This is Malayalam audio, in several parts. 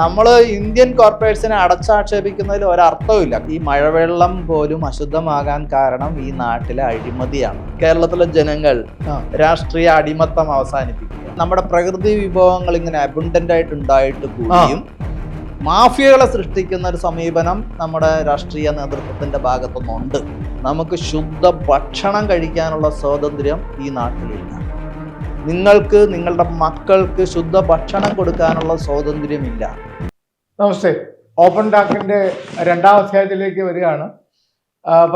നമ്മൾ ഇന്ത്യൻ കോർപ്പറേറ്റ്സിനെ അടച്ചാക്ഷേപിക്കുന്നതിൽ ഒരർത്ഥവുമില്ല. ഈ മഴവെള്ളം പോലും അശുദ്ധമാകാൻ കാരണം ഈ നാട്ടിലെ അഴിമതിയാണ്. കേരളത്തിലെ ജനങ്ങൾ രാഷ്ട്രീയ അടിമത്തം അവസാനിപ്പിക്കുക. നമ്മുടെ പ്രകൃതി വിഭവങ്ങൾ ഇങ്ങനെ അബുണ്ടന്റ് ആയിട്ട് ഉണ്ടായിട്ട് കൂടിയും മാഫിയകളെ സൃഷ്ടിക്കുന്ന ഒരു സമീപനം നമ്മുടെ രാഷ്ട്രീയ നേതൃത്വത്തിന്റെ ഭാഗത്തുനിന്നുണ്ട്. നമുക്ക് ശുദ്ധ ഭക്ഷണം കഴിക്കാനുള്ള സ്വാതന്ത്ര്യം ഈ നാട്ടിലില്ല. നിങ്ങൾക്ക് നിങ്ങളുടെ മക്കൾക്ക് ശുദ്ധ ഭക്ഷണം കൊടുക്കാനുള്ള സ്വാതന്ത്ര്യമില്ല. നമസ്തേ. ഓപ്പൺ ടാക്കിന്റെ രണ്ടാം അധ്യായത്തിലേക്ക് വരികയാണ്.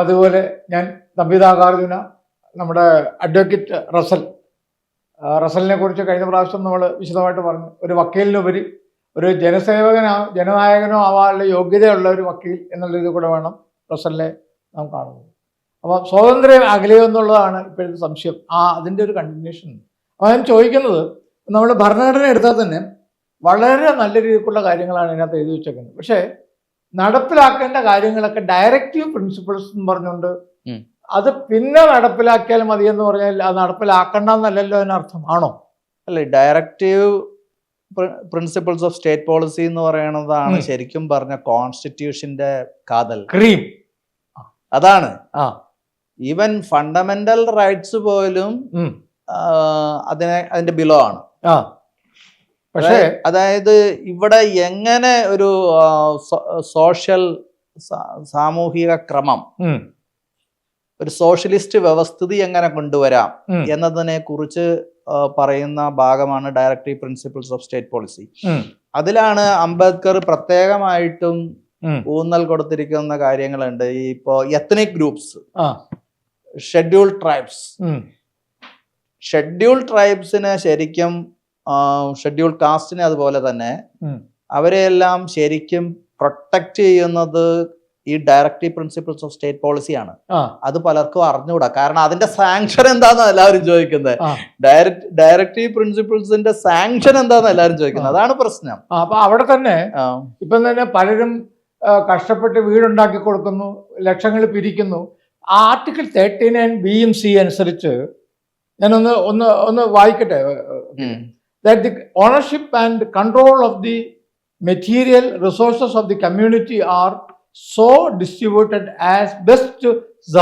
അതുപോലെ ഞാൻ നമ്പിതാകാർജുന നമ്മുടെ അഡ്വക്കേറ്റ് റസൽ റസലിനെ കുറിച്ച് കഴിഞ്ഞ പ്രാവശ്യം നമ്മൾ വിശദമായിട്ട് പറഞ്ഞു. ഒരു വക്കീലിനുപരി ഒരു ജനസേവകനോ ജനനായകനോ ആവാനുള്ള യോഗ്യതയുള്ള ഒരു വക്കീൽ എന്നുള്ള ഇത് കൂടെ വേണം റസലിനെ നാം കാണുന്നത്. അപ്പം സ്വാതന്ത്ര്യം അകലെയോ എന്നുള്ളതാണ് ഇപ്പോഴത്തെ സംശയം. ആ അതിന്റെ ഒരു കണ്ടിന്യൂഷൻ അപ്പം ഞാൻ ചോദിക്കുന്നത് നമ്മൾ ഭരണഘടന എടുത്താൽ തന്നെ വളരെ നല്ല രീതിക്കുള്ള കാര്യങ്ങളാണ് ഇതിനകത്ത് എഴുതി വെച്ചേക്കുന്നത്. പക്ഷേ നടപ്പിലാക്കേണ്ട കാര്യങ്ങളൊക്കെ ഡയറക്റ്റീവ് പ്രിൻസിപ്പിൾസ് എന്ന് പറഞ്ഞുകൊണ്ട് അത് പിന്നെ നടപ്പിലാക്കിയാൽ മതി എന്ന് പറഞ്ഞാൽ അത് നടപ്പിലാക്കണ്ടെന്നല്ലല്ലോ അതിനർത്ഥം ആണോ അല്ല directive principles of state policy എന്ന് പറയുന്നതാണ് ശരിക്കും പറഞ്ഞ കോൺസ്റ്റിറ്റ്യൂഷന്റെ കാതൽ. ക്രീം അതാണ്. ആ. ഈവൻ ഫണ്ടമെന്റൽ റൈറ്റ്സ് പോലും അതിനെ അതിന്റെ ബിലോ ആണ്. പക്ഷേ അതായത്- ഇവിടെ എങ്ങനെ ഒരു സോഷ്യൽ സാമൂഹിക ക്രമം ഒരു സോഷ്യലിസ്റ്റ് വ്യവസ്ഥിതി എങ്ങനെ കൊണ്ടുവരാം എന്നതിനെ കുറിച്ച് പറയുന്ന ഭാഗമാണ് directive principles of state policy അതിലാണ് അംബേദ്കർ പ്രത്യേകമായിട്ടും ഊന്നൽ കൊടുത്തിരിക്കുന്ന കാര്യങ്ങളുണ്ട്. ഈ ഇപ്പോ ethnic groups scheduled schedule tribes schedule ട്രൈബ്സിന് ശരിക്കും ഷെഡ്യൂൾ കാസ്റ്റിനെ അതുപോലെ തന്നെ. അവരെയെല്ലാം ശരിക്കും പ്രൊട്ടക്റ്റ് ചെയ്യുന്നത് ഈ ഡയറക്റ്റീവ് പ്രിൻസിപ്പിൾസ് ഓഫ് സ്റ്റേറ്റ് പോളിസിയാണ് അത് പലർക്കും അറിഞ്ഞുകൂടാ. കാരണം അതിന്റെ സാങ്ഷൻ എന്താന്ന് എല്ലാവരും ചോദിക്കുന്നത്. ഡയറക്ട് ഡയറക്റ്റീവ് പ്രിൻസിപ്പിൾസിന്റെ സാങ്ഷൻ എന്താന്ന് എല്ലാവരും ചോദിക്കുന്നത്. അതാണ് പ്രശ്നം. അപ്പൊ അവിടെ തന്നെ ഇപ്പം തന്നെ പലരും കഷ്ടപ്പെട്ട് വീടുണ്ടാക്കി കൊടുക്കുന്നു ലക്ഷങ്ങൾ പിരിക്കുന്നു. ആർട്ടിക്കിൾ തേർട്ടി നയൻ ബിയും സി അനുസരിച്ച് ഞാനൊന്ന് ഒന്ന് ഒന്ന് വായിക്കട്ടെ? That that the ownership and control of the material resources of the community are so distributed as best to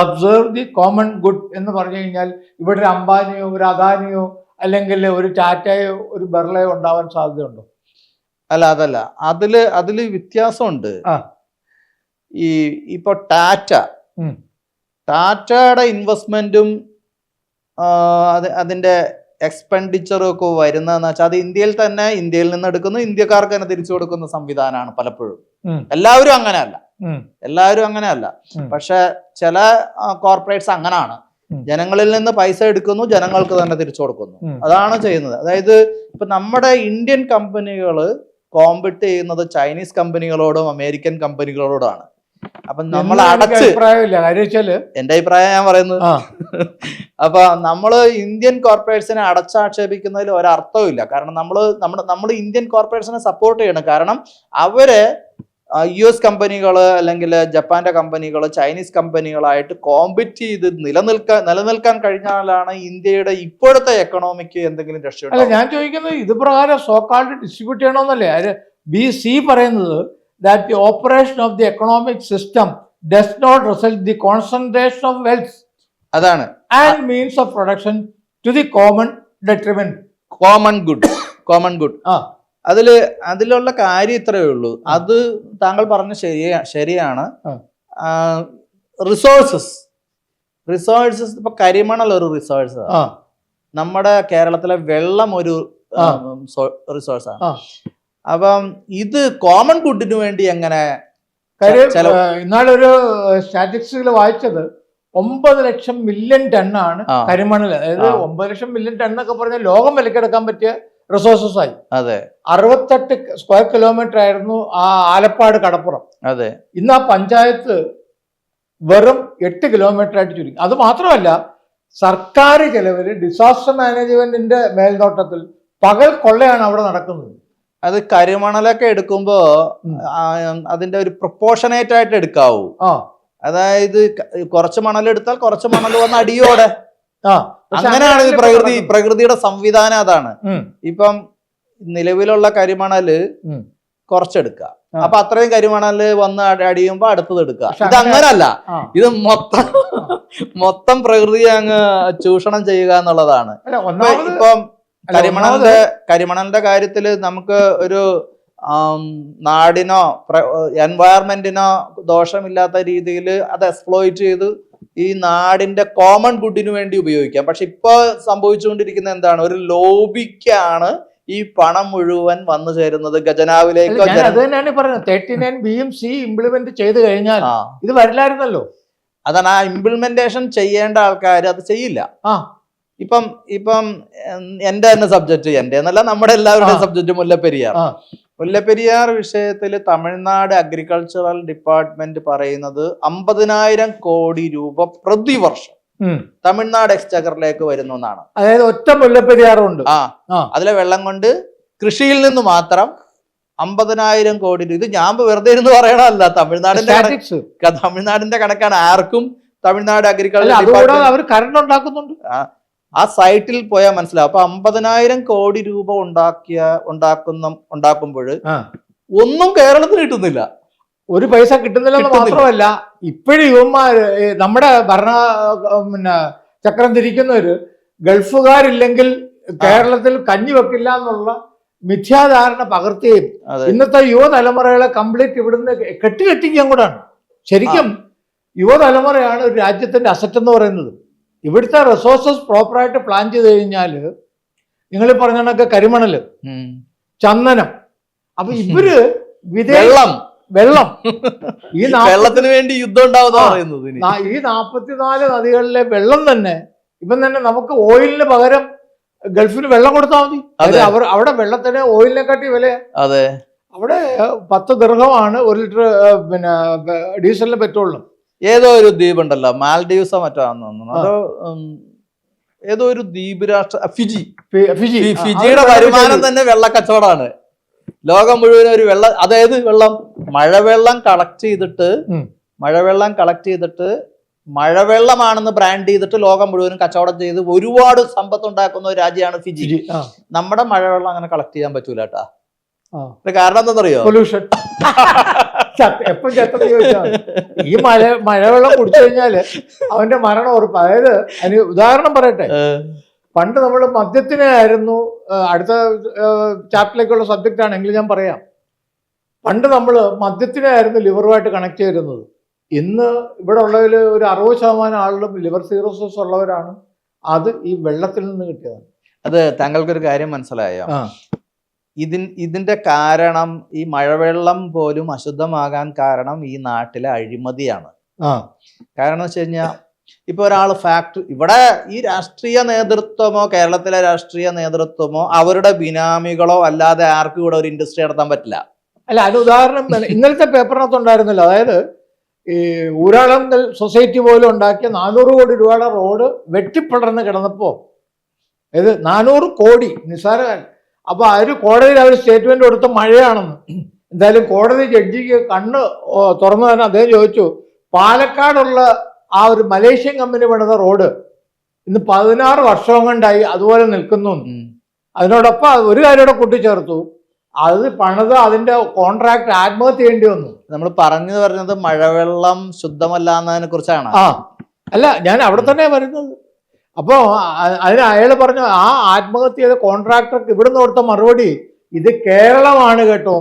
observe the common good എന്ന് പറഞ്ഞു കഴിഞ്ഞാൽ ഇവിടെ ഒരു അംബാനിയോ ഒരു അദാനിയോ അല്ലെങ്കിൽ ഒരു ടാറ്റയോ ഒരു ബെർളയോ ഉണ്ടാവാൻ സാധ്യതയുണ്ടോ? അല്ല അതല്ല. അതിൽ അതിൽ വ്യത്യാസമുണ്ട്. ഈ ഇപ്പൊ ടാറ്റ. ടാറ്റയുടെ ഇൻവെസ്റ്റ്മെന്റും അത് അതിന്റെ എക്സ്പെൻഡിച്ചറും ഒക്കെ വരുന്നതെന്ന് വെച്ചാൽ അത് ഇന്ത്യയിൽ തന്നെ ഇന്ത്യയിൽ നിന്ന് എടുക്കുന്നു ഇന്ത്യക്കാർക്ക് തന്നെ തിരിച്ചു കൊടുക്കുന്ന സംവിധാനമാണ് പലപ്പോഴും. എല്ലാവരും അങ്ങനെ അല്ല എല്ലാവരും അങ്ങനെ അല്ല പക്ഷെ ചില കോർപ്പറേറ്റ്സ് അങ്ങനാണ്. ജനങ്ങളിൽ നിന്ന് പൈസ എടുക്കുന്നു ജനങ്ങൾക്ക് തന്നെ തിരിച്ചു കൊടുക്കുന്നു. അതാണ് ചെയ്യുന്നത്. അതായത് ഇപ്പൊ നമ്മുടെ ഇന്ത്യൻ കമ്പനികൾ കോമ്പറ്റ് ചെയ്യുന്നത് ചൈനീസ് കമ്പനികളോടും അമേരിക്കൻ കമ്പനികളോടാണ് അപ്പൊ നമ്മൾ അടച്ച് എന്റെ അഭിപ്രായം ഞാൻ പറയുന്നത് അപ്പൊ നമ്മൾ ഇന്ത്യൻ കോർപ്പറേറ്റ്സിനെ അടച്ചാക്ഷേപിക്കുന്നതിൽ ഒരർത്ഥവുമില്ല. കാരണം നമ്മൾ നമ്മുടെ നമ്മൾ ഇന്ത്യൻ കോർപ്പറേറ്റ്സിനെ സപ്പോർട്ട് ചെയ്യണം. കാരണം അവർ യു എസ് കമ്പനികൾ അല്ലെങ്കിൽ ജപ്പാന്റെ കമ്പനികൾ ചൈനീസ് കമ്പനികളായിട്ട് കോമ്പറ്റ് ചെയ്ത് നിലനിൽക്കാൻ നിലനിൽക്കാൻ കഴിഞ്ഞാലാണ് ഇന്ത്യയുടെ ഇപ്പോഴത്തെ എക്കണോമിക്ക് എന്തെങ്കിലും അല്ല ഞാൻ ചോദിക്കുന്നത് ഇത് പ്രകാരം സോക്കാൾഡ് ഡിസ്ട്രിബ്യൂട്ട് ചെയ്യണമെന്നല്ലേ? ബി സി പറയുന്നത് that the operation of the economic system does not result the concentration of wealth അതാണ്. And means of production to the common detriment common good common good ആ. അതിൽ അതിലുള്ള കാര്യം ഇത്രയേ ഉള്ളൂ. അത് താങ്കൾ പറഞ്ഞ ശരിയാ ശരിയാണ്. റിസോഴ്സസ് റിസോഴ്സസ് ഇപ്പൊ കരിമണൽ ഒരു റിസോഴ്സ് നമ്മുടെ കേരളത്തിലെ വെള്ളം ഒരു ആ. അപ്പം ഇത് കോമൺ ഗുഡിന് വേണ്ടി എങ്ങനെ കാര്യം ഇന്നാളൊരു സ്റ്റാറ്റിസ്റ്റിക്സിൽ വായിച്ചത് ഒമ്പത് ലക്ഷം മില്യൺ ടണ്ണാണ് ആണ് കരിമണൽ അതായത്. ഒമ്പത് ലക്ഷം മില്യൺ ടൺ എന്നൊക്കെ പറഞ്ഞാൽ ലോകം വിലക്കെടുക്കാൻ പറ്റിയ റിസോഴ്സസ് ആയി. അതെ. അറുപത്തെട്ട് സ്ക്വയർ കിലോമീറ്റർ ആയിരുന്നു ആ ആലപ്പാട് കടപ്പുറം. അതെ. ഇന്ന് ആ പഞ്ചായത്ത് വെറും എട്ട് കിലോമീറ്റർ ആയിട്ട് ചുരുങ്ങി. അത് മാത്രമല്ല സർക്കാർ ചെലവിൽ ഡിസാസ്റ്റർ മാനേജ്മെന്റിന്റെ മേൽനോട്ടത്തിൽ പകൽ കൊള്ളയാണ് അവിടെ നടക്കുന്നത്. അത് കരിമണലൊക്കെ എടുക്കുമ്പോ അതിന്റെ ഒരു പ്രൊപ്പോർഷനേറ്റ് ആയിട്ട് എടുക്കാവൂ. അതായത് കുറച്ച് മണൽ എടുത്താൽ കുറച്ച് മണൽ വന്ന് അടിയോടെ. അങ്ങനെയാണ് പ്രകൃതി പ്രകൃതിയുടെ സംവിധാനം അതാണ്. ഇപ്പം നിലവിലുള്ള കരിമണൽ. കുറച്ചെടുക്കുക. അപ്പൊ അത്രയും കരിമണൽ വന്ന് അടി- അടിയുമ്പോ അടുത്തത് എടുക്കുക. ഇത് അങ്ങനല്ല. ഇത് മൊത്തം മൊത്തം പ്രകൃതിയെ അങ്ങ് ചൂഷണം ചെയ്യുക എന്നുള്ളതാണ്. ഇപ്പൊ കരിമണലിന്റെ കരിമണലിന്റെ കാര്യത്തിൽ നമുക്ക് ഒരു നാടിനോ എൻവയറമെന്റിനോ ദോഷമില്ലാത്ത രീതിയിൽ അത് എക്സ്പ്ലോയിറ്റ് ചെയ്ത് ഈ നാടിന്റെ കോമൺ ഗുഡിന് വേണ്ടി ഉപയോഗിക്കാം. പക്ഷെ ഇപ്പൊ സംഭവിച്ചുകൊണ്ടിരിക്കുന്ന എന്താണ്? ഒരു ലോബിക്കാണ് ഈ പണം മുഴുവൻ വന്നു ചേരുന്നത്. ഖജനാവിലേക്കോ അത് തന്നെയാണ് പറയുന്നത്. തേർട്ടി നയൻ ബിയും സി ഇംപ്ലിമെന്റ് ചെയ്ത് കഴിഞ്ഞാൽ ഇത് വരില്ലായിരുന്നല്ലോ. അതാണ് ആ ഇംപ്ലിമെന്റേഷൻ ചെയ്യേണ്ട ആൾക്കാർ അത് ചെയ്യില്ല. ആ. ഇപ്പം ഇപ്പം എന്റെ തന്നെ സബ്ജക്ട് എന്റെ എന്നല്ല നമ്മുടെ എല്ലാവരുടെയും ആ. സബ്ജക്ട് മുല്ലപ്പെരിയാർ. മുല്ലപ്പെരിയാർ വിഷയത്തിൽ തമിഴ്നാട് അഗ്രികൾച്ചറൽ ഡിപ്പാർട്ട്മെന്റ് പറയുന്നത് അമ്പതിനായിരം കോടി രൂപ പ്രതിവർഷം തമിഴ്നാട് എക്സ്ചക്കറിലേക്ക് വരുന്നു എന്നാണ്. അതായത് ഒറ്റ മുല്ലപ്പെരിയാറുണ്ട്. ആ. അതിലെ വെള്ളം കൊണ്ട് കൃഷിയിൽ നിന്ന് മാത്രം അമ്പതിനായിരം കോടി രൂപ. ഇത് ഞാൻ വെറുതെ ഇരുന്ന് പറയണമല്ല തമിഴ്നാടിന്റെ തമിഴ്നാടിന്റെ കണക്കാണ് ആർക്കും തമിഴ്നാട് അഗ്രികൾച്ചർ അവർ കറണ്ട് ഉണ്ടാക്കുന്നുണ്ട്. ആ സൈറ്റിൽ പോയാൽ മനസ്സിലാവും. അപ്പൊ അമ്പതിനായിരം കോടി രൂപ ഉണ്ടാക്കിയ ഉണ്ടാക്കുന്ന ഉണ്ടാക്കുമ്പോൾ ഒന്നും കേരളത്തിന് കിട്ടുന്നില്ല. ഒരു പൈസ കിട്ടുന്നില്ല. മാത്രമല്ല ഇപ്പോഴും ഇവന്മാര് നമ്മുടെ ഭരണ പിന്നെ ചക്രം തിരിക്കുന്നവര് ഗൾഫുകാരില്ലെങ്കിൽ കേരളത്തിൽ കഞ്ഞി വെക്കില്ല എന്നുള്ള മിഥ്യാധാരണ പകർത്തുകയും ഇന്നത്തെ യുവതലമുറകളെ കംപ്ലീറ്റ് ഇവിടുന്ന് കെട്ടിക്കെട്ടിക്കാൻ കൂടാണ്. ശരിക്കും യുവതലമുറയാണ് ഒരു രാജ്യത്തിന്റെ അസറ്റ് എന്ന് പറയുന്നത്. ഇവിടുത്തെ റിസോഴ്സസ് പ്രോപ്പറായിട്ട് പ്ലാൻ ചെയ്ത് കഴിഞ്ഞാൽ നിങ്ങൾ പറഞ്ഞ കണക്ക് കരിമണൽ ചന്ദനം. അപ്പൊ ഇവർ വെള്ളം. വെള്ളം. ഈ വെള്ളത്തിന് വേണ്ടി യുദ്ധം ഉണ്ടാവുന്ന ഈ നാപ്പത്തിനാല് നദികളിലെ വെള്ളം തന്നെ ഇപ്പം തന്നെ നമുക്ക് ഓയിലിന് പകരം ഗൾഫിന് വെള്ളം കൊടുത്താൽ മതി. അവർ അവിടെ വെള്ളത്തിന് ഓയിലിനെ കാട്ടി വില. അതെ. അവിടെ പത്ത് ദീർഘമാണ് ഒരു ലിറ്റർ പിന്നെ ഡീസലിന് പെട്രോളിനും. ഏതോ ഒരു ദ്വീപ് ഉണ്ടല്ലോ മാൽഡീവ്സോ മറ്റോ ആണെന്ന് തോന്നുന്നു. അതോ ഏതോ ഒരു ദ്വീപ് രാഷ്ട്ര ഫിജി. ഫിജി. ഫിജിയുടെ വരുമാനം തന്നെ വെള്ള കച്ചവടമാണ് ലോകം മുഴുവൻ ഒരു വെള്ളം അതായത് വെള്ളം മഴവെള്ളം കളക്ട് ചെയ്തിട്ട്. മഴവെള്ളം കളക്ട് ചെയ്തിട്ട് മഴവെള്ളമാണെന്ന് ബ്രാൻഡ് ചെയ്തിട്ട് ലോകം മുഴുവനും കച്ചവടം ചെയ്ത് ഒരുപാട് സമ്പത്ത് ഉണ്ടാക്കുന്ന ഒരു രാജ്യമാണ് ഫിജി. നമ്മുടെ മഴവെള്ളം അങ്ങനെ കളക്ട് ചെയ്യാൻ പറ്റൂല കേട്ടാ. കാരണം എന്താണെന്നറിയോ? പൊല്യൂഷൻ എപ്പം ചെത്തത് ചോദിച്ചാൽ. ഈ മഴ മഴവെള്ളം കുടിച്ചു കഴിഞ്ഞാൽ അവന്റെ മരണം ഉറപ്പ്. അതായത് അതിന് ഉദാഹരണം പറയട്ടെ. പണ്ട് നമ്മൾ മദ്യത്തിനായിരുന്നു അടുത്ത ചാപ്റ്ററിലേക്കുള്ള സബ്ജക്റ്റ് ആണെങ്കിൽ ഞാൻ പറയാം. പണ്ട് നമ്മൾ മദ്യത്തിനായിരുന്നു ലിവറുമായിട്ട് കണക്ട് ചെയ്തിരുന്നത്. ഇന്ന് ഇവിടെ ഉള്ളതിൽ ഒരു അറുപത് ശതമാനം ആളുകളും ലിവർ സീറോസിസ് ഉള്ളവരാണ്. അത് ഈ വെള്ളത്തിൽ നിന്ന് കിട്ടിയതാണ്. അത് താങ്കൾക്കൊരു കാര്യം മനസ്സിലായോ. ഇതിൻ ഇതിന്റെ കാരണം ഈ മഴവെള്ളം പോലും അശുദ്ധമാകാൻ കാരണം ഈ നാട്ടിലെ അഴിമതിയാണ് ആ കാരണം വെച്ച് കഴിഞ്ഞാൽ ഇപ്പൊ ഒരാൾ ഫാക്ടറി ഇവിടെ ഈ രാഷ്ട്രീയ നേതൃത്വമോ കേരളത്തിലെ രാഷ്ട്രീയ നേതൃത്വമോ അവരുടെ ബിനാമികളോ അല്ലാതെ ആർക്കും ഇവിടെ ഒരു ഇൻഡസ്ട്രി നടത്താൻ പറ്റില്ല അല്ല അതിന് ഉദാഹരണം. ഇന്നലത്തെ പേപ്പറിനകത്ത് ഉണ്ടായിരുന്നല്ലോ അതായത് ഈ ഊരാളം സൊസൈറ്റി പോലും ഉണ്ടാക്കിയ നാനൂറ് കോടി രൂപയുടെ റോഡ് വെട്ടിപ്പടർന്ന് കിടന്നപ്പോ ഇത് നാനൂറ് കോടി നിസ്സാര അപ്പൊ ഒരു കോടതിയിൽ അവർ സ്റ്റേറ്റ്മെന്റ് കൊടുത്ത മഴയാണെന്ന്. എന്തായാലും കോടതി ജഡ്ജിക്ക് കണ്ണ് തുറന്നു തന്നെ അദ്ദേഹം ചോദിച്ചു പാലക്കാടുള്ള ആ ഒരു മലേഷ്യൻ കമ്പനി പണിത റോഡ് ഇന്ന് പതിനാറ് വർഷം കൊണ്ടായി അതുപോലെ നിൽക്കുന്നു. അതിനോടൊപ്പം ഒരു കാര്യം കൂടെ കൂട്ടിച്ചേർത്തു. അത് പണിത് അതിന്റെ കോൺട്രാക്ട് ആത്മഹത്യ ചെയ്യേണ്ടി വന്നു. നമ്മൾ പറഞ്ഞു പറഞ്ഞത് മഴവെള്ളം ശുദ്ധമല്ല എന്നതിനെ കുറിച്ചാണ്. ആ. അല്ല ഞാൻ അവിടെ തന്നെ വരുന്നത് അപ്പോൾ അതിന് അയാൾ പറഞ്ഞു ആ ആത്മഹത്യ ചെയ്ത കോൺട്രാക്ടർക്ക് ഇവിടുന്ന് കൊടുത്ത മറുപടി ഇത് കേരളമാണ് കേട്ടോ.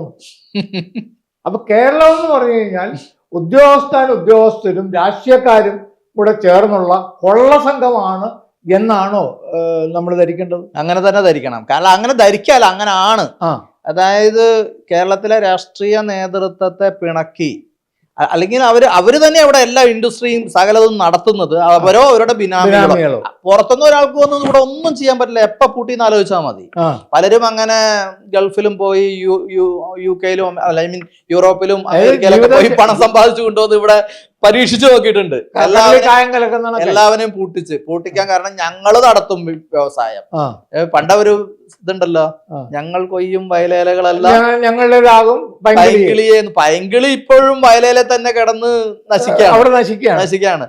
അപ്പൊ കേരളം എന്ന് പറഞ്ഞു കഴിഞ്ഞാൽ ഉദ്യോഗസ്ഥാൻ ഉദ്യോഗസ്ഥരും രാഷ്ട്രീയക്കാരും കൂടെ ചേർന്നുള്ള കൊള്ള സംഘമാണ് എന്നാണോ നമ്മൾ ധരിക്കേണ്ടത്? അങ്ങനെ തന്നെ ധരിക്കണം. കാരണം അങ്ങനെ ധരിക്കാല്ല അങ്ങനെ ആണ് അതായത് കേരളത്തിലെ രാഷ്ട്രീയ നേതൃത്വത്തെ പിണക്കി. അല്ലെങ്കിൽ അവർ അവർ തന്നെ അവിടെ എല്ലാ ഇൻഡസ്ട്രിയും സകലതും നടത്തുന്നത്. അവരോ അവരുടെ ബിനാമികളോ. പുറത്തുനിന്ന് ഒരാൾക്ക് വന്ന് ഇവിടെ ഒന്നും ചെയ്യാൻ പറ്റില്ല. എപ്പ പൂട്ടിന്ന് ആലോചിച്ചാൽ മതി. പലരും അങ്ങനെ ഗൾഫിലും പോയി യു യു യു കെയിലും ഐ മീൻ യൂറോപ്പിലും അമേരിക്കയിലൊക്കെ പോയി പണം സമ്പാദിച്ചു കൊണ്ടുവന്ന് ഇവിടെ പരീക്ഷിച്ചു നോക്കിയിട്ടുണ്ട്. എല്ലാവരും എല്ലാവരെയും പൂട്ടിച്ച്. പൂട്ടിക്കാൻ കാരണം ഞങ്ങൾ നടത്തും വ്യവസായം. പണ്ടൊരു ഇതുണ്ടല്ലോ. ഞങ്ങൾ കൊയ്യും വയലേലകളെല്ലാം ഞങ്ങൾ- ഞങ്ങളുടെ രാഗം ഭയങ്കര പൈങ്കിളിയെ പൈങ്കിളി ഇപ്പോഴും വയലേലെ തന്നെ കിടന്ന് നശിക്കാണ്. നശിക്കാണ്.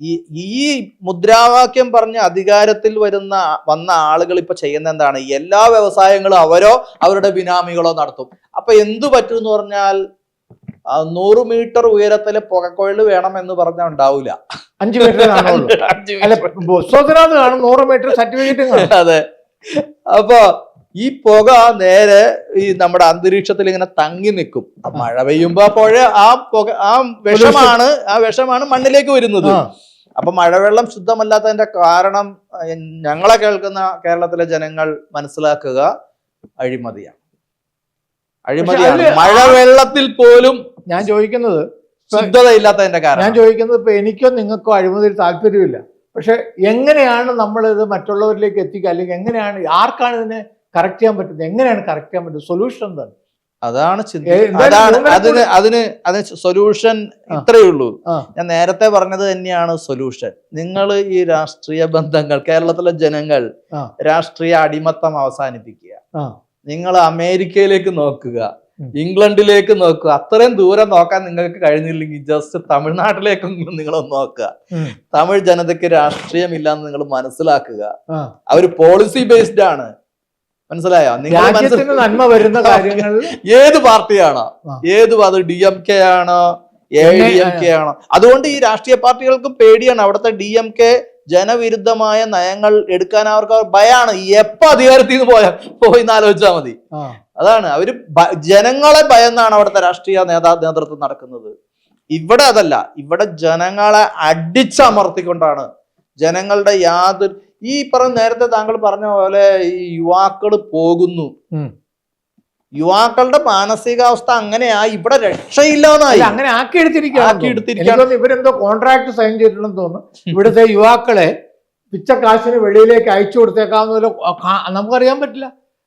ഈ ഈ മുദ്രാവാക്യം പറഞ്ഞ അധികാരത്തിൽ വരുന്ന വന്ന ആളുകൾ ഇപ്പൊ ചെയ്യുന്ന എന്താണ്? എല്ലാ വ്യവസായങ്ങളും അവരോ അവരുടെ ബിനാമികളോ നടത്തും. അപ്പൊ എന്തു പറ്റും എന്ന് പറഞ്ഞാൽ നൂറ് മീറ്റർ ഉയരത്തിൽ പുകക്കൊഴൽ വേണം എന്ന് പറഞ്ഞാൽ ഉണ്ടാവില്ല അഞ്ചു മീറ്റർ. പുസ്തകത്തിനകത്ത് കാണും നൂറ് മീറ്റർ സർട്ടിഫിക്കറ്റ് അതെ. അപ്പൊ ഈ പുക നേരെ ഈ നമ്മുടെ അന്തരീക്ഷത്തിൽ ഇങ്ങനെ തങ്ങി നിൽക്കും. മഴ പെയ്യുമ്പോ അപ്പോഴേ ആ പുക ആ വിഷമാണ് ആ വിഷമാണ് മണ്ണിലേക്ക് വരുന്നത്. അപ്പൊ മഴവെള്ളം ശുദ്ധമല്ലാത്തതിന്റെ കാരണം ഞങ്ങളെ കേൾക്കുന്ന കേരളത്തിലെ ജനങ്ങൾ മനസ്സിലാക്കുക അഴിമതിയാണ്. അഴിമതിയാണ്. മഴവെള്ളത്തിൽ പോലും ഞാൻ ചോദിക്കുന്നത് ശുദ്ധതയില്ലാത്തതിന്റെ കാരണം. ഞാൻ ചോദിക്കുന്നത് ഇപ്പൊ എനിക്കോ നിങ്ങൾക്കോ അഴിമതിയിൽ താല്പര്യമില്ല. പക്ഷെ എങ്ങനെയാണ് നമ്മൾ ഇത് മറ്റുള്ളവരിലേക്ക് എത്തിക്കുക? അല്ലെങ്കിൽ എങ്ങനെയാണ് ആർക്കാണ് ഇതിനെ കറക്റ്റ് ചെയ്യാൻ പറ്റുന്നത്? എങ്ങനെയാണ് കറക്റ്റ് ചെയ്യാൻ പറ്റുന്നത്? സൊല്യൂഷൻ എന്താണ്? അതാണ് അതാണ് അതിന് അതിന് അതിന് സൊല്യൂഷൻ. ഇത്രയേ ഉള്ളൂ. ഞാൻ നേരത്തെ പറഞ്ഞത് തന്നെയാണ് സൊല്യൂഷൻ നിങ്ങൾ ഈ രാഷ്ട്രീയ ബന്ധങ്ങൾ കേരളത്തിലെ ജനങ്ങൾ രാഷ്ട്രീയ അടിമത്തം അവസാനിപ്പിക്കുക. നിങ്ങൾ അമേരിക്കയിലേക്ക് നോക്കുക. ഇംഗ്ലണ്ടിലേക്ക് നോക്കുക. അത്രയും ദൂരം നോക്കാൻ നിങ്ങൾക്ക് കഴിഞ്ഞില്ലെങ്കിൽ ജസ്റ്റ് തമിഴ്നാട്ടിലേക്ക് നിങ്ങൾ നോക്കുക. തമിഴ് ജനതയ്ക്ക് രാഷ്ട്രീയമില്ലാന്ന് നിങ്ങൾ മനസ്സിലാക്കുക. അവർ അവർ പോളിസി ബേസ്ഡ് ആണ്. മനസ്സിലായോ? നിങ്ങൾ നന്മ വരുന്ന കാര്യങ്ങൾ ഏത് പാർട്ടിയാണോ. ഏത് അത് ഡി എം കെ ആണോ? എ ഡി എം കെ ആണോ? അതുകൊണ്ട് ഈ രാഷ്ട്രീയ പാർട്ടികൾക്കും പേടിയാണ്. അവിടുത്തെ ഡി എം കെ ജനവിരുദ്ധമായ നയങ്ങൾ എടുക്കാൻ അവർക്ക് ഭയാണ്. എപ്പോ അധികാരത്തിൽ നിന്ന് പോയാൽ പോയി ആലോചിച്ചാൽ മതി. അതാണ്. അവർ ജനങ്ങളെ ഭയന്നാണ് അവിടുത്തെ രാഷ്ട്രീയ നേതാ നേതൃത്വം നടക്കുന്നത്. ഇവിടെ അതല്ല. ഇവിടെ ജനങ്ങളെ അടിച്ചമർത്തിക്കൊണ്ടാണ് ജനങ്ങളുടെ യാതൊരു ഈ പറഞ്ഞ നേരത്തെ താങ്കൾ പറഞ്ഞ പോലെ ഈ യുവാക്കൾ പോകുന്നു. യുവാക്കളുടെ മാനസികാവസ്ഥ അങ്ങനെയാ ഇവിടെ രക്ഷയില്ലാതായി. അങ്ങനെ ആക്കി എടുത്തിരിക്കുകയാണ്. ഇവരെന്തോ കോൺട്രാക്ട് സൈൻ ചെയ്തിട്ടുണ്ടെന്ന് തോന്നുന്നു. ഇവിടുത്തെ യുവാക്കളെ പിച്ച പിച്ചക്കാശിന് വെളിയിലേക്ക് അയച്ചു കൊടുത്തേക്കാവുന്ന നമുക്കറിയാൻ പറ്റില്ല.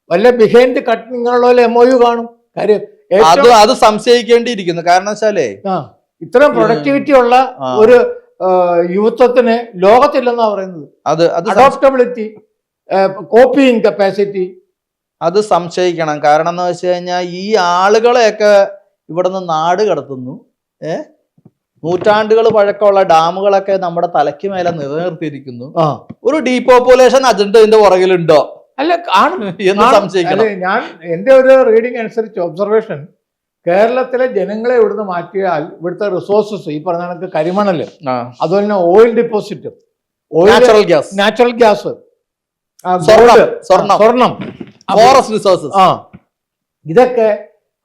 വല്ല ബിഹൈൻഡ് കട്ട് നിങ്ങളുള്ള എം ഒ യു കാണും. കാര്യം അത് അത് സംശയിക്കേണ്ടിയിരിക്കുന്നു. കാരണം വെച്ചാലേ ഇത്രയും പ്രൊഡക്ടിവിറ്റി ഉള്ള ഒരു യുവത്വത്തിന് ലോകത്തില്ലെന്നാ പറയുന്നത്. അത് അത് അഡോപ്റ്റബിലിറ്റി കോപ്പിയിങ് കപ്പാസിറ്റി അത് സംശയിക്കണം. കാരണം എന്ന് വെച്ച് കഴിഞ്ഞാൽ ഈ ആളുകളെയൊക്കെ ഇവിടുന്ന് നാട് കടത്തുന്നു. ഏ? നൂറ്റാണ്ടുകൾ പഴക്കമുള്ള ഡാമുകളൊക്കെ നമ്മുടെ തലയ്ക്ക് മേലെ നിലനിർത്തിയിരിക്കുന്നു. ഒരു ഡീപോപ്പുലേഷൻ അജണ്ട ഇതിന്റെ പുറകിലുണ്ടോ? അല്ല കാണും. എന്ന് സംശയിക്കണം. അല്ല, ഞാൻ എന്റെ ഒരു റീഡിംഗ് അനുസരിച്ച് ഒബ്സർവേഷൻ കേരളത്തിലെ ജനങ്ങളെ ഇവിടുന്ന് മാറ്റിയാൽ ഇവിടുത്തെ റിസോഴ്സസ് ഈ പറഞ്ഞ കണക്ക് കരിമണൽ അതുപോലെ തന്നെ oil deposit oil natural gas natural gas സ്വർണം, ഫോറസ്റ്റ് റിസോഴ്സസ് ആ ഇതൊക്കെ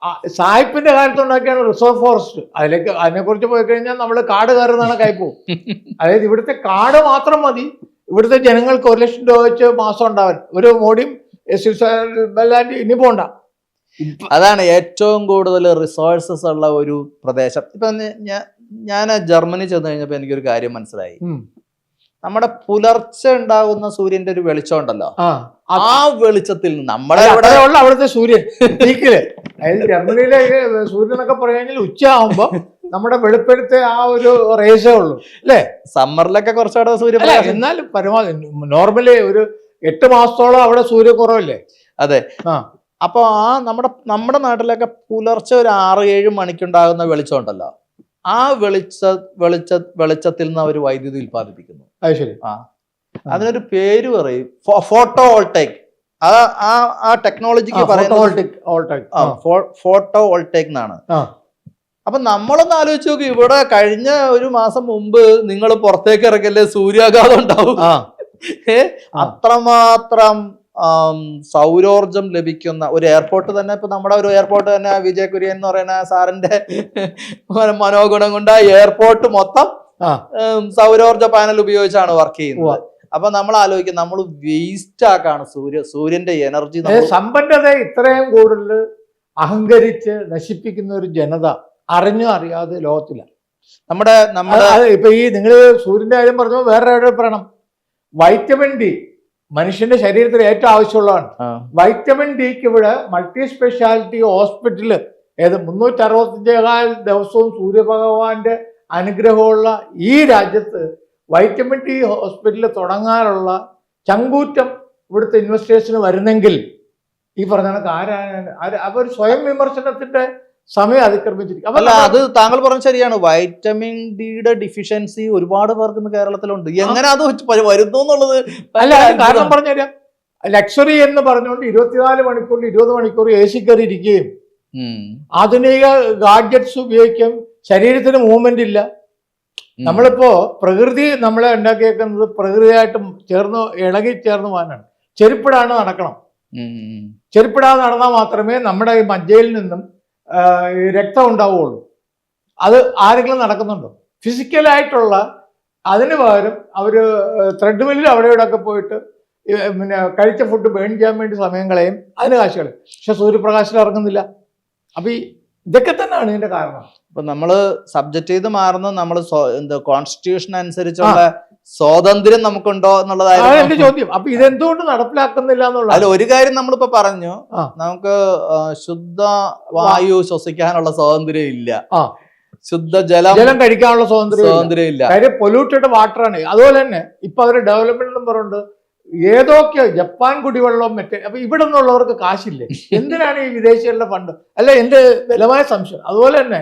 സായിപ്പിന്റെ സായിപ്പിന്റെ കാലത്തുണ്ടാക്കിയാണ് റിസർവ് ഫോറസ്റ്റ് അതിലേക്ക് അതിനെക്കുറിച്ച് പോയി കഴിഞ്ഞാൽ നമ്മൾ കാട് കയറുന്നതാണ് കൈപ്പോ അതായത് ഇവിടുത്തെ കാട് മാത്രം മതി. ഇവിടുത്തെ ജനങ്ങൾക്ക് ഒരു ലക്ഷം രൂപ വെച്ച് മാസം ഉണ്ടാവാൻ ഒരു മോഡിയും ഇനി പോണ്ട. അതാണ് ഏറ്റവും കൂടുതൽ റിസോഴ്സസ് ഉള്ള ഒരു പ്രദേശം. ഇപ്പൊ ഞാൻ ഞാൻ ജർമ്മനി ചെന്ന് കഴിഞ്ഞപ്പോ എനിക്കൊരു കാര്യം മനസ്സിലായി. നമ്മുടെ പുലർച്ചെ ഉണ്ടാകുന്ന സൂര്യന്റെ ഒരു വെളിച്ചം ഉണ്ടല്ലോ. ആ വെളിച്ചത്തിൽ നമ്മുടെ അവിടുത്തെ സൂര്യൻ. പീക്കിൽ അതായത് ജർമ്മനിയിലെ സൂര്യൻ എന്നൊക്കെ ഉച്ച ഉച്ചയാകുമ്പോ നമ്മുടെ വെളുപ്പെടുത്തെ ആ ഒരു റേസേ ഉള്ളൂ. അല്ലേ? സമ്മറിലൊക്കെ കുറച്ചുകൂടെ സൂര്യ എന്നാലും പരമാവധി നോർമലി ഒരു എട്ട് മാസത്തോളം അവിടെ സൂര്യ കുറവല്ലേ? അതെ. ആ. അപ്പൊ ആ നമ്മുടെ നമ്മുടെ നാട്ടിലൊക്കെ പുലർച്ചെ ഒരു ആറ് ഏഴ് മണിക്കുണ്ടാകുന്ന വെളിച്ചം ഉണ്ടല്ലോ ആ വെളിച്ച വെളിച്ച വെളിച്ചത്തിൽ നിന്ന് അവർ വൈദ്യുതി ഉൽപ്പാദിപ്പിക്കുന്നു. അത് ശരി. ആ. അതിനൊരു പേര് പറയും. ഫോട്ടോ വോൾട്ടേക്ക് ആ ആ ആ ടെക്നോളജിക്ക് പറയുന്നത് ഫോട്ടോ വോൾട്ടേക്. എന്നാണ്. അപ്പൊ നമ്മളൊന്ന് ആലോചിച്ച് നോക്കി ഇവിടെ കഴിഞ്ഞ ഒരു മാസം മുമ്പ് നിങ്ങൾ പുറത്തേക്ക് ഇറങ്ങല്ലേ? സൂര്യാഘാതം ഉണ്ടാവും. ഏ? അത്രമാത്രം സൗരോർജം ലഭിക്കുന്ന ഒരു എയർപോർട്ട് തന്നെ. ഇപ്പൊ നമ്മുടെ ഒരു എയർപോർട്ട് തന്നെ വിജയ കുര്യൻ എന്ന് പറയുന്ന സാറിന്റെ മനോഗുണം കൊണ്ട് എയർപോർട്ട് മൊത്തം സൗരോർജ പാനൽ ഉപയോഗിച്ചാണ് വർക്ക് ചെയ്യുന്നത്. അപ്പൊ നമ്മൾ ആലോചിക്കും നമ്മൾ വേസ്റ്റ് ആക്കാണ് സൂര്യ സൂര്യന്റെ എനർജി സമ്പന്നത ഇത്രയും കൂടുതൽ അഹങ്കരിച്ച് നശിപ്പിക്കുന്ന ഒരു ജനത അറിഞ്ഞോ അറിയാതെ ലോകത്തില്ല നമ്മുടെ നമ്മുടെ ഇപ്പൊ ഈ നിങ്ങൾ സൂര്യന്റെ കാര്യം പറഞ്ഞു വേറെ പറയണം. വൈറ്റമിൻ ഡി മനുഷ്യന്റെ ശരീരത്തിൽ ഏറ്റവും ആവശ്യമുള്ളതാണ്. വൈറ്റമിൻ ഡിക്ക് ഇവിടെ മൾട്ടി സ്പെഷ്യാലിറ്റി ഹോസ്പിറ്റൽ ഏത് മുന്നൂറ്റി അറുപത്തഞ്ചേകാൽ ദിവസവും സൂര്യഭഗവാന്റെ അനുഗ്രഹമുള്ള ഈ രാജ്യത്ത് വൈറ്റമിൻ ഡി ഹോസ്പിറ്റൽ തുടങ്ങാനുള്ള ചങ്കൂറ്റം ഇവിടുത്തെ ഇൻവെസ്റ്റേഴ്സിന് വരുന്നെങ്കിൽ ഈ പറഞ്ഞ കണക്ക് ആരാണ്? ആര്? അവർ സ്വയം വിമർശനത്തിന്റെ സമയം അതിക്രമിച്ചിരിക്കും. അല്ല അപ്പൊ അത് താങ്കൾ പറഞ്ഞ ശരിയാണ്. വൈറ്റമിൻ ഡിയുടെ ഡിഫിഷ്യൻസി ഒരുപാട് പേർക്ക് ഇന്ന് കേരളത്തിലുണ്ട്. എങ്ങനെ അത് വരുന്നു എന്നുള്ളത് അല്ല കാരണം പറഞ്ഞു കാരണം പറഞ്ഞുതരാം ലക്ഷറി എന്ന് പറഞ്ഞുകൊണ്ട് ഇരുപത്തിനാല് മണിക്കൂറിൽ ഇരുപത് മണിക്കൂർ എ സി കയറി ഇരിക്കുകയും ആധുനിക ഗാഡ്ജറ്റ്സ് ഉപയോഗിക്കും. ശരീരത്തിന് മൂവ്മെന്റ് ഇല്ല. നമ്മളിപ്പോ പ്രകൃതി നമ്മളെ ഉണ്ടാക്കിയേക്കുന്നത് പ്രകൃതിയായിട്ട് ചേർന്ന് ഇളകി ചേർന്ന് പോകാനാണ്. ചെരുപ്പിടാണ് നടക്കണം. ചെരുപ്പിടാതെ നടന്നാൽ മാത്രമേ നമ്മുടെ ഈ മജ്ജയിൽ നിന്നും രക്തം ഉണ്ടാവുകയുള്ളൂ അത് ആരെങ്കിലും നടക്കുന്നുണ്ടോ? ഫിസിക്കലായിട്ടുള്ള അതിന് പകരം അവർ ത്രെഡ് മില്ലിൽ അവിടെ ഇവിടെ ഒക്കെ പോയിട്ട് പിന്നെ കഴിച്ച ഫുഡ് ബേൺ ചെയ്യാൻ വേണ്ടി സമയം കളയും. അതിന് കാശ് പക്ഷെ സൂര്യപ്രകാശത്തിൽ ഇറങ്ങുന്നില്ല അപ്പം ഈ ഇതൊക്കെ തന്നെയാണ് ഇതിന്റെ കാരണം. ഇപ്പൊ നമ്മൾ സബ്ജക്ട് ചെയ്ത് മാറുന്ന നമ്മൾ എന്താ കോൺസ്റ്റിറ്റ്യൂഷൻ അനുസരിച്ചുള്ള സ്വാതന്ത്ര്യം നമുക്കുണ്ടോ എന്നുള്ളതായിരുന്നു. എന്റെ ചോദ്യം. അപ്പൊ ഇതെന്തുകൊണ്ട് നടപ്പിലാക്കുന്നില്ല എന്നുള്ള അല്ല ഒരു കാര്യം നമ്മളിപ്പോ പറഞ്ഞു. നമുക്ക് ശുദ്ധ വായു ശ്വസിക്കാനുള്ള സ്വാതന്ത്ര്യം ഇല്ല. ശുദ്ധ ജലം ജലം കഴിക്കാനുള്ള സ്വാതന്ത്ര്യം. സ്വാതന്ത്ര്യം ഇല്ല. കാര്യം പൊല്യൂട്ടഡ് വാട്ടറാണ് അതുപോലെ തന്നെ ഇപ്പൊ അവർ ഡെവലപ്മെന്റ് നമ്പറുണ്ട് ഏതൊക്കെ ജപ്പാൻ കുടിവെള്ളം മറ്റേ അപ്പൊ ഇവിടെ നിന്നുള്ളവർക്ക് കാശില്ലേ? എന്തിനാണ് ഈ വിദേശികളുടെ ഫണ്ട്? അല്ല എന്റെ ബലമായ സംശയം. അതുപോലെ തന്നെ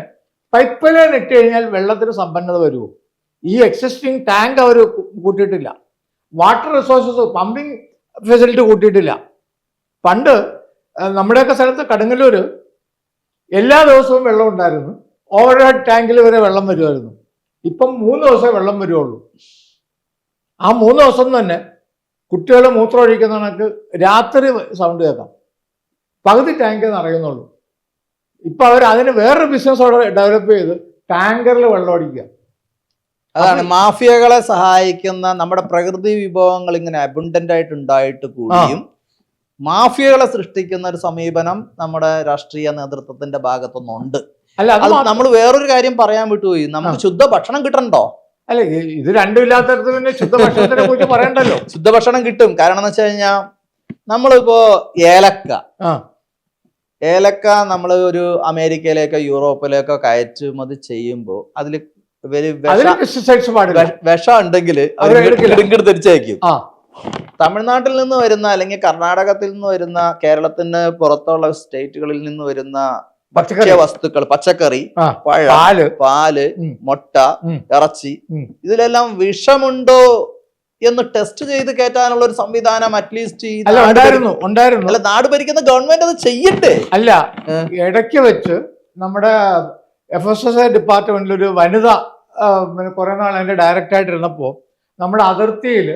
പൈപ്പ് ലൈൻ ഇട്ട് കഴിഞ്ഞാൽ വെള്ളത്തിന് സമ്പന്നത വരുമോ ഈ എക്സിസ്റ്റിംഗ് ടാങ്ക് അവർ കൂട്ടിയിട്ടില്ല. വാട്ടർ റിസോഴ്സസ് പമ്പിങ് ഫെസിലിറ്റി കൂട്ടിയിട്ടില്ല. പണ്ട് നമ്മുടെയൊക്കെ സ്ഥലത്ത് കടുങ്ങല്ലൂര് എല്ലാ ദിവസവും വെള്ളം ഉണ്ടായിരുന്നു. ഓവർ ഹെഡ് ടാങ്കിൽ വരെ വെള്ളം വരുമായിരുന്നു. ഇപ്പം മൂന്ന് ദിവസമേ വെള്ളം വരുള്ളൂ ആ മൂന്ന് ദിവസം തന്നെ കുട്ടികൾ മൂത്രം ഒഴിക്കുന്ന കണക്ക് രാത്രി സൗണ്ട് കേൾക്കാം. പകുതി ടാങ്ക് നിറയുന്നുള്ളൂ. ഇപ്പൊ അവർ അതിന് വേറൊരു ബിസിനസ് അവിടെ ഡെവലപ്പ് ചെയ്ത് ടാങ്കറിൽ വെള്ളം അടിക്കുക. അതാണ് മാഫിയകളെ സഹായിക്കുന്ന നമ്മുടെ പ്രകൃതി വിഭവങ്ങൾ ഇങ്ങനെ അബുണ്ടന്റ് ആയിട്ട് ഉണ്ടായിട്ട് കൂടിയും മാഫിയകളെ സൃഷ്ടിക്കുന്ന ഒരു സമീപനം നമ്മുടെ രാഷ്ട്രീയ നേതൃത്വത്തിന്റെ ഭാഗത്തുനിന്നുണ്ട്. അല്ല അത് നമ്മൾ വേറൊരു കാര്യം പറയാൻ വിട്ടുപോയി. നമുക്ക് ശുദ്ധ ഭക്ഷണം കിട്ടണ്ടോ? അല്ല ഇത് രണ്ടും ഇല്ലാത്തടത്ത് പിന്നെ ശുദ്ധഭക്ഷണത്തിനെ കുറിച്ച് പറയണ്ടല്ലോ. ശുദ്ധ ഭക്ഷണം കിട്ടും. കാരണം എന്ന് വെച്ച് കഴിഞ്ഞാൽ നമ്മളിപ്പോ ഏലക്ക. ഏലക്ക നമ്മൾ ഒരു അമേരിക്കയിലേക്കോ യൂറോപ്പിലേക്കോ കയറ്റുമതി ചെയ്യുമ്പോൾ അതിൽ വിഷ ഉണ്ടെങ്കിൽ. തിരിച്ചയക്കും. തമിഴ്നാട്ടിൽ നിന്ന് വരുന്ന അല്ലെങ്കിൽ കർണാടകത്തിൽ നിന്ന് വരുന്ന കേരളത്തിന് പുറത്തുള്ള സ്റ്റേറ്റുകളിൽ നിന്ന് വരുന്ന ഭക്ഷ്യ വസ്തുക്കൾ പച്ചക്കറി പാൽ. പാൽ മുട്ട ഇറച്ചി. ഇതിലെല്ലാം വിഷമുണ്ടോ എന്ന് ടെസ്റ്റ് ചെയ്ത് കയറ്റാനുള്ള ഒരു സംവിധാനം അറ്റ്ലീസ്റ്റ് അല്ല ഉണ്ടായിരുന്നു ഉണ്ടായിരുന്നു. അല്ല നാട് ഭരിക്കുന്ന ഗവൺമെന്റ് അത് ചെയ്യട്ടെ? അല്ല. ഇടയ്ക്ക് വെച്ച് നമ്മുടെ എഫ് എസ് എസ് ഐ ഡിപ്പാർട്ട്മെന്റിൽ ഒരു വനിത കുറെ നാൾ അതിന്റെ ഡയറക്റ്റ് ആയിട്ടിരുന്നപ്പോൾ നമ്മുടെ അതിർത്തിയിൽ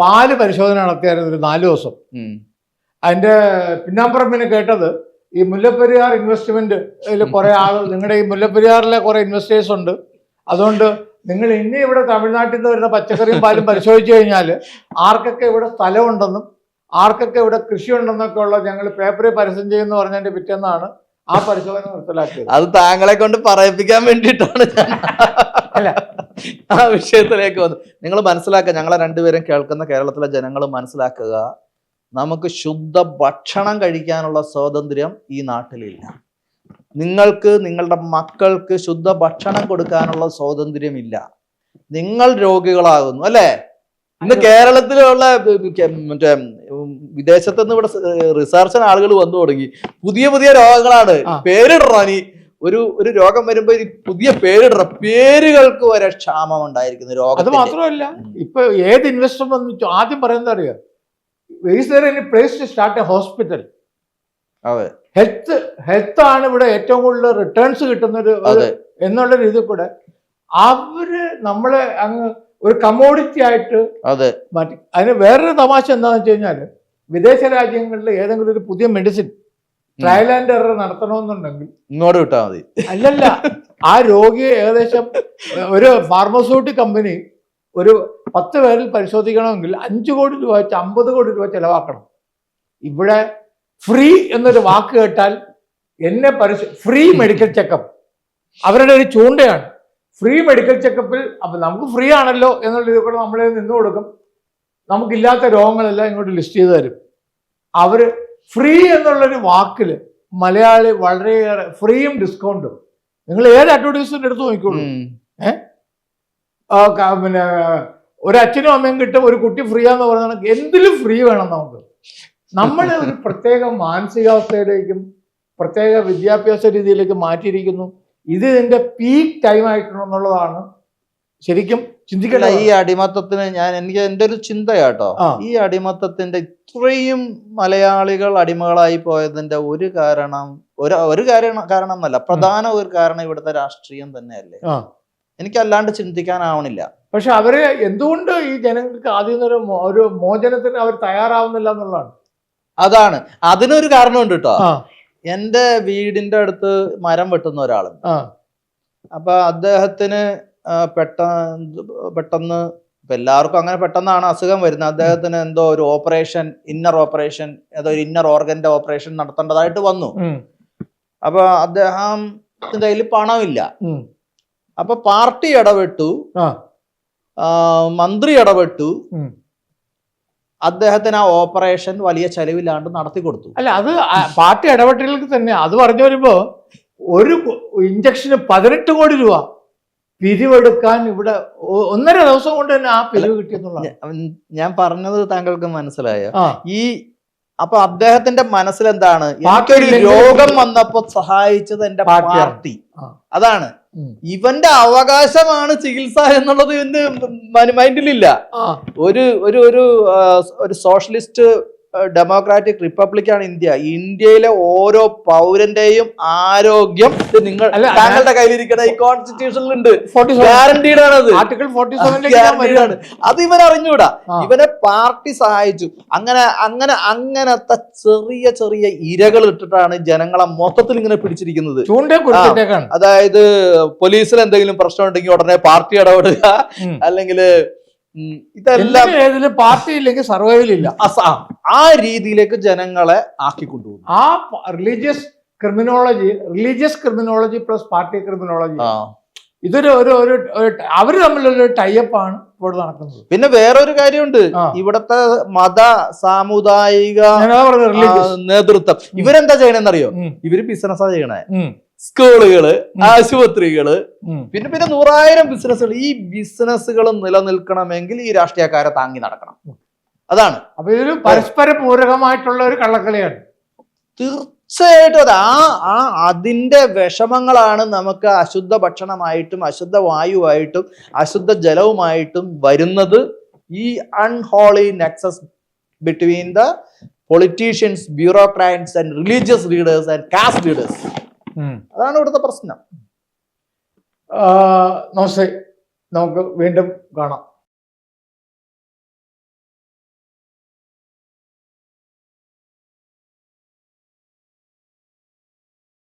പാൽ പരിശോധന നടത്തിയായിരുന്നു ഒരു നാല് ദിവസം. അതിന്റെ പിന്നാമ്പുറം പിന്നെ കേട്ടത് ഈ മുല്ലപ്പെരിയാർ ഇൻവെസ്റ്റ്മെന്റ് കുറെ ആൾ നിങ്ങളുടെ ഈ മുല്ലപ്പെരിയാറിലെ കുറെ ഇൻവെസ്റ്റേഴ്സ് ഉണ്ട്. അതുകൊണ്ട് നിങ്ങൾ ഇനി ഇവിടെ തമിഴ്നാട്ടിൽ നിന്ന് വരുന്ന പച്ചക്കറിയും പാലും പരിശോധിച്ചു കഴിഞ്ഞാൽ ആർക്കൊക്കെ ഇവിടെ സ്ഥലമുണ്ടെന്നും ആർക്കൊക്കെ ഇവിടെ കൃഷി ഉണ്ടെന്നൊക്കെ ഉള്ള ഞങ്ങൾ പേപ്പറിൽ പരസ്യം ചെയ്യുന്ന പറഞ്ഞതിന്റെ പിറ്റേന്നാണ് ആ പരിശോധന നിർത്തലാക്കിയത്. അത് താങ്കളെ കൊണ്ട് പറയിപ്പിക്കാൻ വേണ്ടിയിട്ടാണ് ഞാൻ അല്ല. ആ വിഷയത്തിലേക്ക് വന്നു നിങ്ങൾ മനസ്സിലാക്കുക ഞങ്ങളെ രണ്ടുപേരും കേൾക്കുന്ന കേരളത്തിലെ ജനങ്ങൾ മനസ്സിലാക്കുക. നമുക്ക് ശുദ്ധ ഭക്ഷണം കഴിക്കാനുള്ള സ്വാതന്ത്ര്യം ഈ നാട്ടിലില്ല. നിങ്ങൾക്ക് നിങ്ങളുടെ മക്കൾക്ക് ശുദ്ധ ഭക്ഷണം കൊടുക്കാനുള്ള സ്വാതന്ത്ര്യമില്ല. നിങ്ങൾ രോഗികളാകുന്നു അല്ലേ? ഇന്ന് കേരളത്തിലുള്ള മറ്റേ വിദേശത്ത് നിന്ന് ഇവിടെ റിസർച്ചിന് ആളുകൾ വന്നു തുടങ്ങി. പുതിയ പുതിയ രോഗങ്ങളാണ്. ആ. പേരിടറ നീ ഒരു ഒരു രോഗം വരുമ്പോ പുതിയ പേരിടറ പേരുകൾക്ക് വരെ ക്ഷാമം ഉണ്ടായിരിക്കുന്നു അത് മാത്രമല്ല ഇപ്പൊ ഏത് ഇൻവെസ്റ്റർ വന്നു ആദ്യം പറയുന്നത് അറിയാം? Is there any place to start a hospital അതെ. ഹെൽത്ത് ഹെൽത്ത് ആണ് ഇവിടെ ഏറ്റവും കൂടുതൽ റിട്ടേൺസ് കിട്ടുന്ന ഒരു എന്നുള്ള രീതിയിൽ കൂടെ അവർ നമ്മളെ അങ്ങ് ഒരു കമോഡിറ്റി ആയിട്ട് അതെ. മാറ്റി. അതിന് വേറൊരു തമാശ എന്താണെന്ന് വെച്ച് കഴിഞ്ഞാൽ വിദേശ രാജ്യങ്ങളിൽ ഏതെങ്കിലും ഒരു പുതിയ മെഡിസിൻ ട്രയൽ ആൻഡ് എറർ നടത്തണമെന്നുണ്ടെങ്കിൽ ഇങ്ങോട്ട് വിട്ടാൽ മതി. അല്ലല്ല ആ രോഗിയെ ഏകദേശം ഒരു ഫാർമസ്യൂട്ടിക് കമ്പനി ഒരു പത്ത് പേരിൽ പരിശോധിക്കണമെങ്കിൽ അഞ്ച് കോടി രൂപ വെച്ച് അമ്പത് കോടി രൂപ ചെലവാക്കണം. ഇവിടെ ഫ്രീ എന്നൊരു വാക്ക് കേട്ടാൽ എന്നെ പരിശോ ഫ്രീ മെഡിക്കൽ ചെക്കപ്പ്. അവരുടെ ഒരു ചൂണ്ടയാണ്. ഫ്രീ മെഡിക്കൽ ചെക്കപ്പിൽ അപ്പൊ നമുക്ക് ഫ്രീ ആണല്ലോ എന്നുള്ള ഇതിൽ കൂടെ നമ്മളെ നിന്ന് കൊടുക്കും. നമുക്കില്ലാത്ത രോഗങ്ങളെല്ലാം ഇങ്ങോട്ട് ലിസ്റ്റ് ചെയ്ത് തരും. അവർ ഫ്രീ എന്നുള്ളൊരു വാക്കിൽ മലയാളി വളരെയേറെ ഫ്രീയും ഡിസ്കൗണ്ടും. നിങ്ങൾ ഏത് അഡ്വർടൈസ്മെന്റ് എടുത്ത് നോക്കിക്കോളൂ. ഉം. പിന്നെ ഒരു അച്ഛനും അമ്മയും കിട്ടും ഒരു കുട്ടി ഫ്രീ ആന്ന് പറയുന്നത് എന്തിലും ഫ്രീ വേണം നമുക്ക്. നമ്മൾ ഒരു പ്രത്യേക മാനസികാവസ്ഥയിലേക്കും പ്രത്യേക വിദ്യാഭ്യാസ രീതിയിലേക്ക് മാറ്റിയിരിക്കുന്നു. ഇത് ഇതിന്റെ പീക്ക് ടൈം ആയിട്ടുണ്ടെന്നുള്ളതാണ് ശരിക്കും ചിന്തിക്കണ്ട ഈ അടിമത്തത്തിന് ഞാൻ എനിക്ക് എന്റെ ഒരു ചിന്തയാട്ടോ. കേട്ടോ ഈ അടിമത്തത്തിന്റെ ഇത്രയും മലയാളികൾ അടിമകളായി പോയതിന്റെ ഒരു കാരണം ഒരു ഒരു കാരണം കാരണം എന്നല്ല പ്രധാന ഒരു കാരണം ഇവിടുത്തെ രാഷ്ട്രീയം തന്നെയല്ലേ. എനിക്ക് അല്ലാണ്ട് ചിന്തിക്കാനാവണില്ല. പക്ഷെ അവർ എന്തുകൊണ്ട് ഈ ജനങ്ങൾക്ക് ആദ്യം ഒരു ഒരു മോചനത്തിന് അവർ തയ്യാറാവുന്നില്ല എന്നുള്ളതാണ്. അതാണ്. അതിനൊരു കാരണമുണ്ട് കേട്ടോ എന്റെ വീടിന്റെ അടുത്ത് മരം വെട്ടുന്ന ഒരാളുണ്ട്. ആ. അപ്പൊ അദ്ദേഹത്തിന് പെട്ടെന്ന് പെട്ടെന്ന് ഇപ്പൊ എല്ലാവർക്കും അങ്ങനെ പെട്ടെന്നാണ് അസുഖം വരുന്നത്. അദ്ദേഹത്തിന് എന്തോ ഒരു ഓപ്പറേഷൻ ഇന്നർ ഓപ്പറേഷൻ ഏതോ ഒരു ഇന്നർ ഓർഗന്റെ ഓപ്പറേഷൻ നടത്തേണ്ടതായിട്ട് വന്നു. അപ്പൊ അദ്ദേഹത്തിന്റെ കയ്യിൽ പണമില്ല. അപ്പൊ പാർട്ടി ഇടപെട്ടു. മന്ത്രി ഇടപെട്ടു. അദ്ദേഹത്തിന് ആ ഓപ്പറേഷൻ വലിയ ചെലവില്ലാണ്ട് നടത്തി കൊടുത്തു. അല്ല അത് പാർട്ടി ഇടപെട്ടുകൾക്ക് തന്നെ അത് പറഞ്ഞു വരുമ്പോ ഒരു ഇഞ്ചക്ഷന് പതിനെട്ട് കോടി രൂപ പിരിവെടുക്കാൻ ഇവിടെ ഒന്നര ദിവസം കൊണ്ട് തന്നെ ആ പിരിവ് കിട്ടിയെന്നുള്ള ഞാൻ- പറഞ്ഞത് താങ്കൾക്ക് മനസ്സിലായോ. ഈ അപ്പൊ അദ്ദേഹത്തിന്റെ മനസ്സിലെന്താണ്? എനിക്കൊരു രോഗം വന്നപ്പോ സഹായിച്ചത് എന്റെ പാർട്ടി. അതാണ്. ഇവന്റെ അവകാശമാണ് ചികിത്സ എന്നുള്ളത് ഇവന്റെ മൈൻഡിലില്ല ഒരു ഒരു ഒരു ഒരു സോഷ്യലിസ്റ്റ് ഡെമോക്രാറ്റിക് റിപ്പബ്ലിക്കാണ് ഇന്ത്യ. ഇന്ത്യയിലെ ഓരോ പൗരന്റെയും ആരോഗ്യം നിങ്ങൾ താങ്കളുടെ കയ്യിലിരിക്കുന്ന ഈ കോൺസ്റ്റിറ്റ്യൂഷനിൽ ഉണ്ട് ഗ്യാരണ്ടീഡ് ആണത് ആണ്. അത്. ഇവൻ അറിഞ്ഞൂടാ. ഇവനെ പാർട്ടി സഹായിച്ചു. അങ്ങനെ അങ്ങനെ അങ്ങനത്തെ ചെറിയ ചെറിയ ഇരകൾ ഇട്ടിട്ടാണ് ജനങ്ങളെ മൊത്തത്തിൽ ഇങ്ങനെ പിടിച്ചിരിക്കുന്നത്. അതായത് പോലീസിൽ എന്തെങ്കിലും പ്രശ്നം ഉണ്ടെങ്കിൽ ഉടനെ പാർട്ടി ഇടപെടുക. അല്ലെങ്കിൽ ഇതെല്ലാം ഏതിലും പാർട്ടി ഇല്ലെങ്കിൽ സർവൈവൽ ഇല്ല. ആ രീതിയിലേക്ക് ജനങ്ങളെ ആക്കി കൊണ്ടുപോകും ആ religious criminology religious criminology plus party criminology. ഇതൊരു ഒരു ഒരു അവർ തമ്മിലുള്ള ഒരു ടൈപ്പ് ആണ് ഇവിടെ നടക്കുന്നത്. പിന്നെ വേറൊരു കാര്യമുണ്ട്. ഇവിടത്തെ മത സാമുദായിക നേതൃത്വം. ഇവരെന്താ ചെയ്യണെന്നറിയോ? ഇവർ ബിസിനസ്സാ ചെയ്യണേ. സ്കൂളുകൾ. ആശുപത്രികൾ പിന്നെ പിന്നെ നൂറായിരം ബിസിനസ്സുകൾ ഈ ബിസിനസ്സുകൾ നിലനിൽക്കണമെങ്കിൽ ഈ രാഷ്ട്രീയക്കാരെ താങ്ങി നടക്കണം. അതാണ്. അപ്പൊ ഇതൊരു പരസ്പര പൂരകമായിട്ടുള്ള ഒരു കള്ളക്കളിയാണ്. തീർച്ചയായിട്ടും അത് ആ ആ അതിന്റെ വിഷമങ്ങളാണ് നമുക്ക് അശുദ്ധ ഭക്ഷണമായിട്ടും അശുദ്ധ വായുവായിട്ടും അശുദ്ധ ജലവുമായിട്ടും വരുന്നത് ഈ unholy nexus between the politicians bureaucrats and religious leaders and caste leaders അതാണ് ഇവിടുത്തെ പ്രശ്നം. നമസ്തേ. നമുക്ക് വീണ്ടും കാണാം.